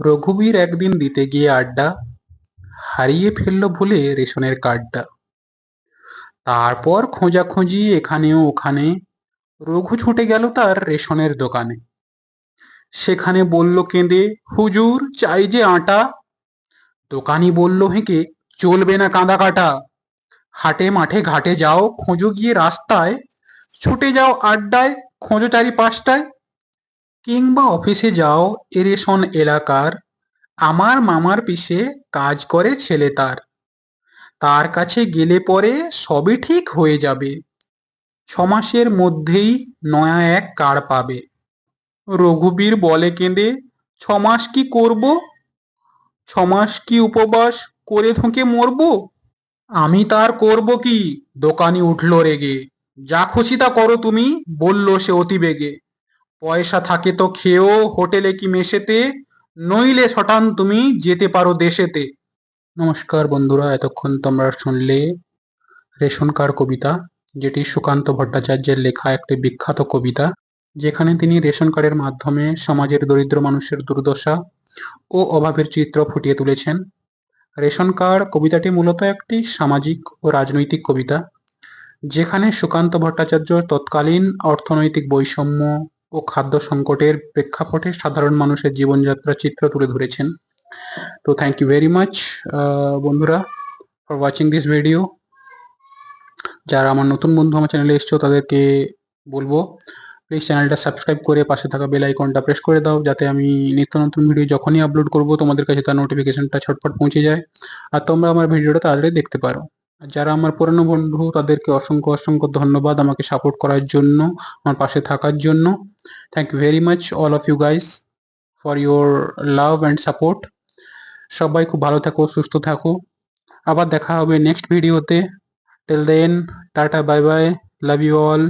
রঘুবীর একদিন দিতে গিয়ে আড্ডা, হারিয়ে ফেলল ভুলে রেশনের কার্ডটা। তারপর খোঁজাখুঁজি এখানেও ওখানে, রঘু ছুটে গেল তার রেশনের দোকানে। সেখানে বলল কেঁদে, হুজুর, চাই যে আটা। দোকানি বলল হেঁকে, চলবে না কাঁদা কাটা। হাটে মাঠে ঘাটে যাও, খোঁজো গিয়ে রাস্তায়। ছুটে যাও আড্ডায়, খোঁজো চারি পাঁচটায় কিংবা অফিসে যাও এ রেশন এলাকার আমার মামার পিসে কাজ করে ছেলে তার। তার কাছে গেলে পরে সবই ঠিক হয়ে যাবে। ছমাসের মধ্যেই নয়া এক কার্ড পাবে। রঘুবীর বলে কেঁদে, ছমাস মাস কি করব? ছ মাস কি উপবাস করে ধুঁকে মরবো? আমি তার করব কি? দোকানি উঠল রেগে। যা খুশি তা করো তুমি, বলল সে অতিবেগে। পয়সা থাকে তো খেয়েও হোটেলে কি মেশেতে? নইলে শটান তুমি যেতে পারো দেশেতে। নমস্কার বন্ধুরা, এতক্ষণ তোমরা শুনলে রেশন কার্ড কবিতা, যেটি সুকান্ত ভট্টাচার্যের লেখা একটি বিখ্যাত কবিতা, যেখানে তিনি রেশন কার্ডের মাধ্যমে সমাজের দরিদ্র মানুষের দুর্দশা ও অভাবের চিত্র ফুটিয়ে তুলেছেন। রেশন কার্ড কবিতাটি মূলত একটি সামাজিক ও রাজনৈতিক কবিতা, যেখানে সুকান্ত ভট্টাচার্য তৎকালীন অর্থনৈতিক বৈষম্য ও খাদ্য সংকটের প্রেক্ষাপটে সাধারণ মানুষের জীবনযাত্রার চিত্র তুলে ধরেছেন। তো থ্যাংক ইউ ভেরি মাচ বন্ধুরা ফর ওয়াচিং দিস ভিডিও যারা আমার নতুন বন্ধু আমার চ্যানেলে এসছো, তাদেরকে বলব প্লিজ চ্যানেলটা সাবস্ক্রাইব করে পাশে থাকা বেল আইকনটা প্রেস করে দাও, যাতে আমি নিত্য নতুন ভিডিও যখনই আপলোড করব, তোমাদের কাছে তার নোটিফিকেশনটা ছটপট পৌঁছে যায়। আর তোমরা আমার ভিডিওটা তাড়াতাড়ি দেখতে পারো। যারা আমার পুরনো বন্ধু, তাদেরকে অসংখ্য অসংখ্য ধন্যবাদ আমাকে সাপোর্ট করার জন্য, আমার পাশে থাকার জন্য। Thank you very much all of you guys for your love and support সবাই খুব ভালো থাকো, সুস্থ থাকো। আবার দেখা হবে নেক্সট ভিডিওতে till then tata bye bye love you all